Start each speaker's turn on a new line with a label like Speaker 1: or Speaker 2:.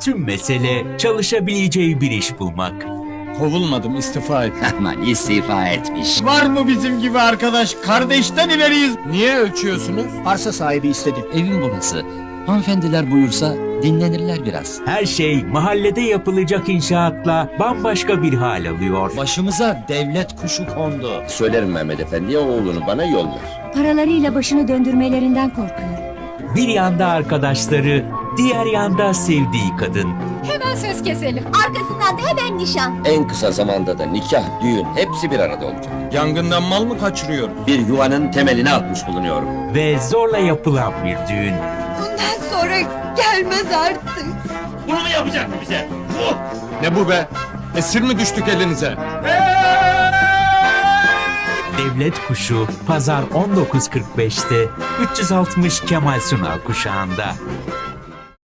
Speaker 1: Tüm mesele çalışabileceği bir iş bulmak.
Speaker 2: Kovulmadım istifa et.
Speaker 3: Aman istifa etmiş.
Speaker 2: Var mı bizim gibi arkadaş? Kardeşten ileriyiz. Niye ölçüyorsunuz?
Speaker 4: Arsa sahibi istedi.
Speaker 3: Evim burası. Hanımefendiler buyursa dinlenirler biraz.
Speaker 1: Her şey mahallede yapılacak inşaatla bambaşka bir hal alıyor.
Speaker 4: Başımıza devlet kuşu kondu.
Speaker 5: Söylerim Mehmet Efendi'ye oğlunu bana yollar.
Speaker 6: Paralarıyla başını döndürmelerinden korkuyorum.
Speaker 1: Bir yanda arkadaşları, diğer yanda sevdiği kadın.
Speaker 6: Hemen söz keselim. Arkasından da hemen nişan.
Speaker 5: En kısa zamanda da nikah, düğün hepsi bir arada olacak.
Speaker 2: Yangından mal mı kaçırıyor?
Speaker 5: Bir yuvanın temelini atmış bulunuyorum.
Speaker 1: ve zorla yapılan bir düğün.
Speaker 6: Bundan sonra gelmez artık.
Speaker 5: Bunu mu yapacak bize?
Speaker 2: Ne bu be? Esir mi düştük elinize?
Speaker 1: Devlet Kuşu Pazar 19.45'te 360 Kemal Sunal kuşağında.